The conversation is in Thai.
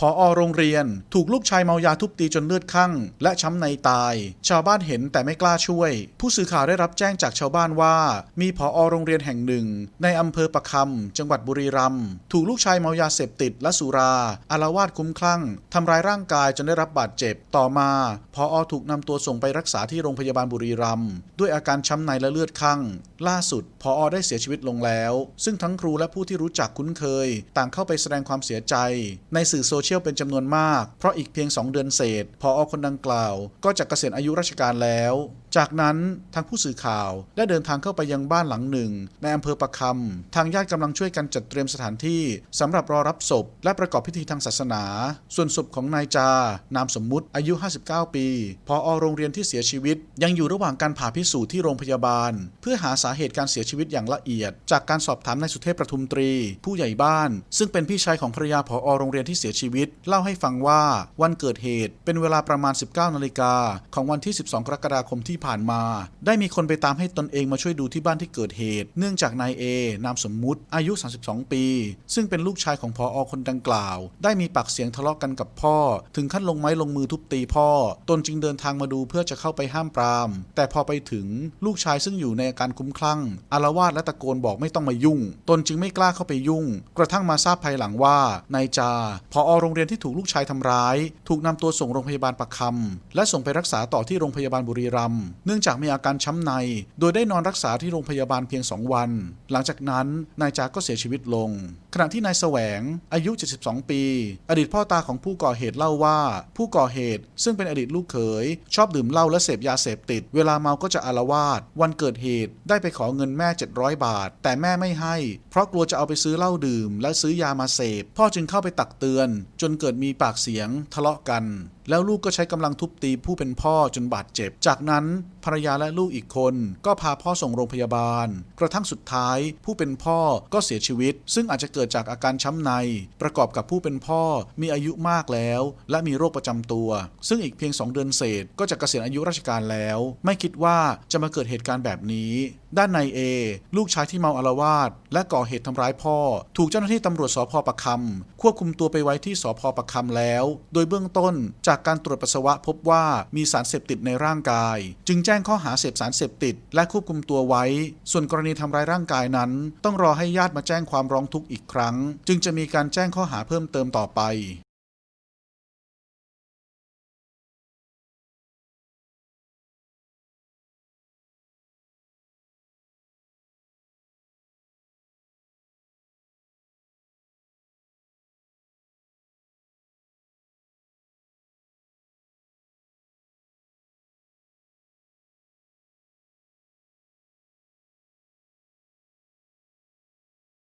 พออโรงเรียน ถูกลูกชายเมายาทุบตีจนเลือดคั่ง และช้ำในตาย ชาวบ้านเห็นแต่ไม่กล้าช่วย ผู้สื่อข่าวได้รับแจ้งจากชาวบ้านว่า มีพออโรงเรียนแห่งหนึ่ง ในอำเภอประคำจังหวัดบุรีรัมย์ถูกลูกชายเมายาเสพติดและสุราอารวาสคุ้มคลั่งทำร้ายร่างกายจนได้รับบาดเจ็บ ต่อมาพออถูกนำตัวส่งไปรักษาที่โรงพยาบาลบุรีรัมย์ด้วยอาการช้ำในและเลือดคั่ง ล่าสุดพออได้เสียชีวิตลงแล้ว ซึ่งทั้งครูและผู้ที่รู้จักคุ้นเคย ต่างเข้าไปแสดงความเสียใจ ในสื่อโซเชียลเป็นจำนวนมาก เพราะอีกเพียง 2 เดือนเศษพออคนดังกล่าว ก็จะเกษียณอายุราชการแล้วจากนั้นทางผู้สื่อข่าวได้เดินทางเข้าไปยังบ้านหลังหนึ่ง ในอำเภอประคำทางญาติกำลังช่วยกันจัดเตรียมสถานที่สำหรับรอรับศพ และประกอบพิธีทางศาสนา ส่วนศพของนายจา นามสมมุติอายุ 59 ปีพออโรงเรียนที่เสียชีวิต ยังอยู่ระหว่างการผ่าพิสูจน์ที่โรงพยาบาล เพื่อหาสาเหตุการเสียชีวิตอย่างละเอียด จากการสอบถามนายสุเทพประทุมตรี ผู้ใหญ่บ้าน ซึ่งเป็นพี่ชายของภรรยาผอโรงเรียนที่เสียชีวิต เล่าให้ฟังว่าวันเกิดเหตุเป็นเวลาประมาณ 19นาฬิกาของวันที่ 12 กรกฎาคมที่ผ่านมา ได้มีคนไปตามให้ตนเองมาช่วยดูที่บ้านที่เกิดเหตุ เนื่องจากนายเอนามสมมุติ อายุ 32 ปี ซึ่งเป็นลูกชายของพออคนดังกล่าว ได้มีปากเสียงทะเลาะกันกับพ่อ ถึงขั้นลงไม้ลงมือทุบตีพ่อ ตนจึงเดินทางมาดูเพื่อจะเข้าไปห้ามปราม แต่พอไปถึงลูกชายซึ่งอยู่ในอาการคุ้มคลั่งอารวาสและตะโกนบอกไม่ต้องมายุ่ง ตนจึงไม่กล้าเข้าไปยุ่ง กระทั่งมาทราบภายหลังว่านายจาพออโรงเรียนที่ถูกลูกชายทำร้าย ถูกนำตัวส่งโรงพยาบาลปากคำและส่งไปรักษาต่อที่โรงพยาบาลบุรีรัมย์เนื่องจากมีอาการช้ำใน โดยได้นอนรักษาที่โรงพยาบาลเพียง 2 วัน หลังจากนั้นนายจาก็เสียชีวิตลง ขณะที่นายแสวง อายุ 72 ปี อดีตพ่อตาของผู้ก่อเหตุเล่าว่า ผู้ก่อเหตุซึ่งเป็นอดีตลูกเขย ชอบดื่มเหล้าและเสพยาเสพติด เวลาเมาก็จะอารวาสวันเกิดเหตุได้ไปขอเงินแม่ 700 บาท แต่แม่ไม่ให้ เพราะกลัวจะเอาไปซื้อเหล้าดื่ม และซื้อยามาเสพ พ่อจึงเข้าไปตักเตือน จนเกิดมีปากเสียงทะเลาะกัน แล้วลูกก็ใช้กำลังทุบตีผู้เป็นพ่อจนบาดเจ็บ จากนั้นภรรยาและลูกอีกคนก็พาพ่อส่งโรงพยาบาล กระทั่งสุดท้าย ผู้เป็นพ่อก็เสียชีวิต ซึ่งอาจจะเกิดจากอาการช้ำใน ประกอบกับผู้เป็นพ่อมีอายุมากแล้ว และมีโรคประจำตัว ซึ่งอีกเพียง2เดือนเศษก็จะเกษียณอายุราชการแล้ว ไม่คิดว่าจะมาเกิดเหตุการณ์แบบนี้ ด้านนายเอลูกชายที่เมาอารวาสและก่อเหตุทำร้ายพ่อ ถูกเจ้าหน้าที่ตำรวจสพประคำควบคุมตัวไปไว้ที่สพประคำแล้ว โดยเบื้องต้นจาจากการตรวจปัสสาวะพบว่ามีสารเสพติดในร่างกาย จึงแจ้งข้อหาเสพสารเสพติด และควบคุมตัวไว้ ส่วนกรณีทำร้ายร่างกายนั้น ต้องรอให้ญาติมาแจ้งความร้องทุกข์อีกครั้ง จึงจะมีการแจ้งข้อหาเพิ่มเติมต่อไป